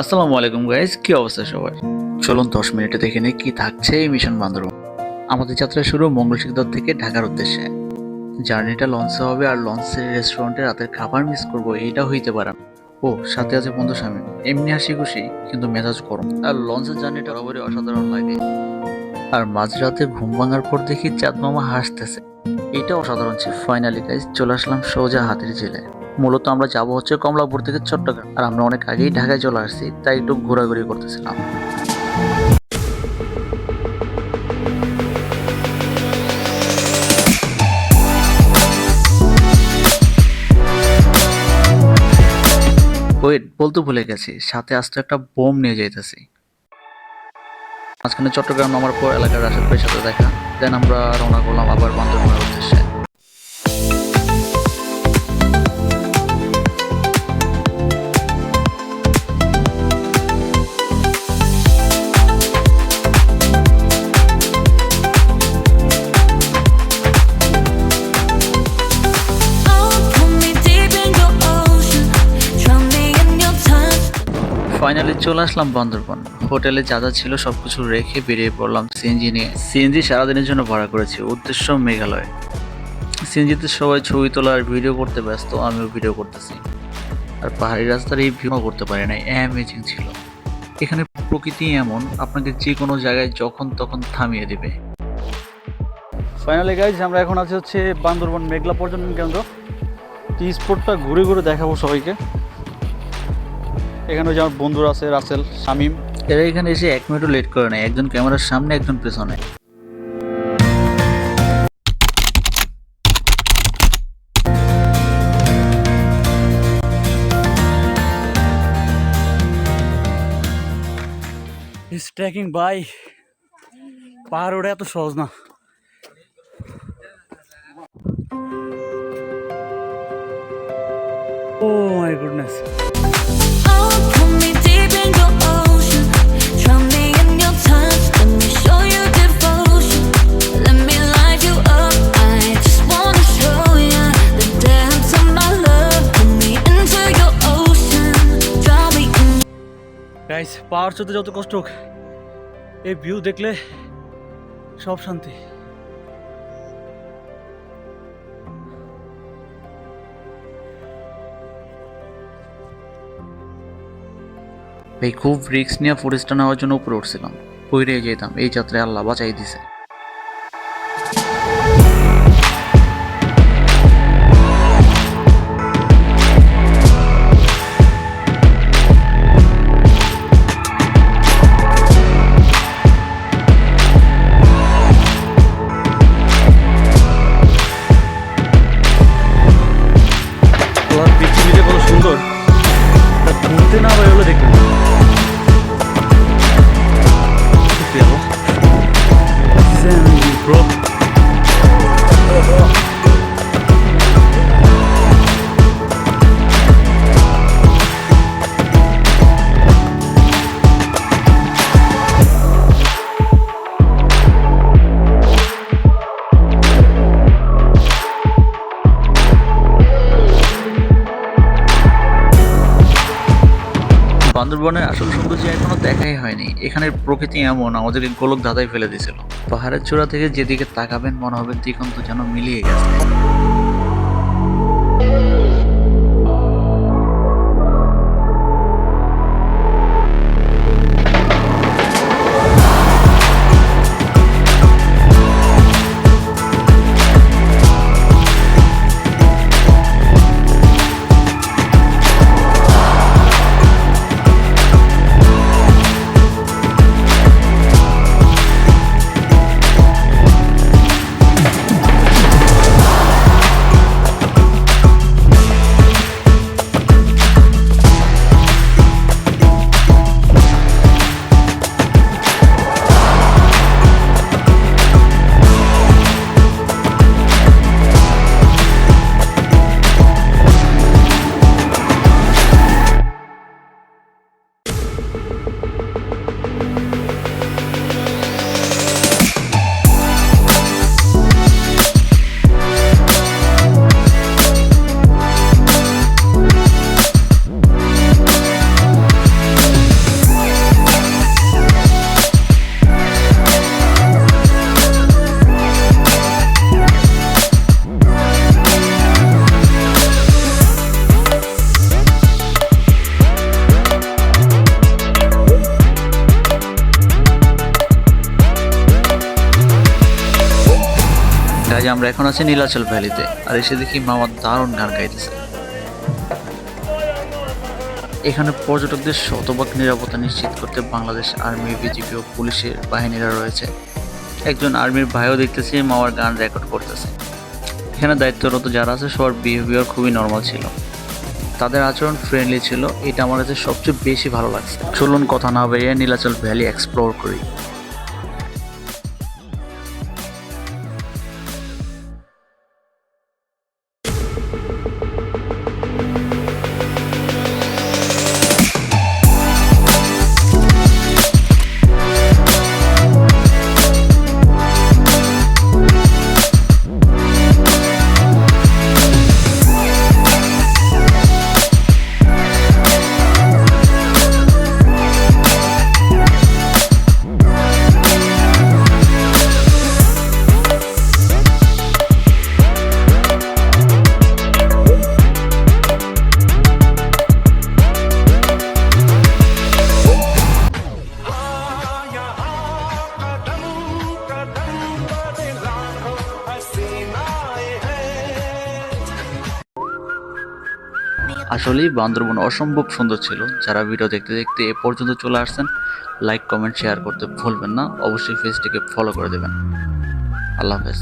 আসসালামু আলাইকুম গাইজ কি অবস্থা সবার? চলুন দশ মিনিটে দেখে নিই কি থাকছে এই মিশন বান্দরবন। আমাদের যাত্রা শুরু মঙ্গল শিকদার থেকে ঢাকার উদ্দেশ্যে। জার্নিটা লঞ্চে হবে আর লঞ্চের রেস্টুরেন্টে রাতের খাবার মিস করব, এইটা হইতে পারে না। ও, সাথে আছে বন্ধু স্বামী এমনি হাসি খুশি, কিন্তু মেজাজ গরম। আর লঞ্চের জার্নিটা বরাবরই অসাধারণ লাগে। আর মাঝরাতে ঘুম ভাঙার পর দেখি চাঁদ মামা হাসতেছে। এটা অসাধারণ ছিল। ফাইনালি গাইজ চলে আসলাম সোজা হাতের জেলে মূলত আমরা যাব হচ্ছে কমলাপুর থেকে চট্টগ্রাম। আর আমরা অনেক আগেই ঢাকায় চলে আসছি, তাই একটু ঘোরাঘুরি করতেছিলাম। ওয়েট, বলতে ভুলে গেছি, সাথে আসতে একটা বোম নিয়ে যাইতেছি। মাঝখানে চট্টগ্রাম নামার পর এলাকার ভাইয়ের সাথে দেখা, দেন আমরা রওনা করলাম আবার বান্দরবনের উদ্দেশ্যে। ফাইনালি চলে আসলাম বান্দরবন। হোটেলে যা যা ছিল সবকিছু রেখে বেরিয়ে পড়লাম সিএনজি নিয়ে। সিএনজি সারাদিনের জন্য ভাড়া করেছি, উদ্দেশ্য মেঘালয়। সিএনজিতে সবাই ছবি তোলা আর ভিডিও করতে ব্যস্ত, আমিও ভিডিও করতেছি। আর পাহাড়ি রাস্তার এই ভিউ করতে পারি নাই অ্যামেজিং ছিল। এখানে প্রকৃতি এমন, আপনাকে যে কোনো জায়গায় যখন তখন থামিয়ে দেবে। ফাইনালি গাইজ আমরা এখন আছি হচ্ছে বান্দরবন মেঘলা পর্যটন কেন্দ্র। টি স্পটটা ঘুরে ঘুরে দেখাবো সবাইকে। এখানে ওই যে আমার বন্ধুরা আছে রাসেল শামিম। এরা এখানে এসে এক মিনিটও লেট করে নেয় একজন ক্যামেরার সামনে একজন পেছনে। ইস ট্রেকিং বাই পাহাড় ওঠা এত সহজ না। ও মাই গুডনেস গাইস পাওয়ার চলতে যত কষ্ট হোক, এই ভিউ দেখলে সব শান্তি। এই খুব রিস্ক নিয়ে ফরেস্টটা নেওয়ার জন্য উপরে উঠছিলাম। পইরে যেতাম এই যাত্রায় আল্লাহ বাঁচাই দিছে। বান্দরবনের আসল সৌন্দর্য এখনও দেখাই হয়নি। এখানের প্রকৃতি এমন, আমাদেরকে গোলক ধাঁধায় ফেলে দিয়েছিল। পাহাড়ের চূড়া থেকে যেদিকে তাকাবেন, মনে হবে দিগন্ত যেন মিলিয়ে গেছে। আমরা এখন আছি নীলাচল ভ্যালিতে, আর এসে দেখি মামা দারুণ গান গাইতেছে। এখানে পর্যটকদের শতভাগ নিরাপত্তা নিশ্চিত করতে বাংলাদেশ আর্মি বিজিপি ও পুলিশের বাহিনীরা রয়েছে। একজন আর্মির ভাইও দেখতেছি মামার গান রেকর্ড করতেছে। এখানে দায়িত্বরত যারা আছে, সবার বিহেভিয়ার খুবই নর্মাল ছিল। তাদের আচরণ ফ্রেন্ডলি ছিল। এটা আমার কাছে সবচেয়ে বেশি ভালো লাগছে। চলুন কথা না বেরিয়ে নীলাচল ভ্যালি এক্সপ্লোর করি। আসলেই বান্দরবন অসম্ভব সুন্দর ছিল। যারা ভিডিও দেখতে দেখতে এ পর্যন্ত চলে আসছেন লাইক কমেন্ট শেয়ার করতে ভুলবেন না। অবশ্যই ফেসটিকে ফলো করে দেবেন। আল্লাহ হাফেজ।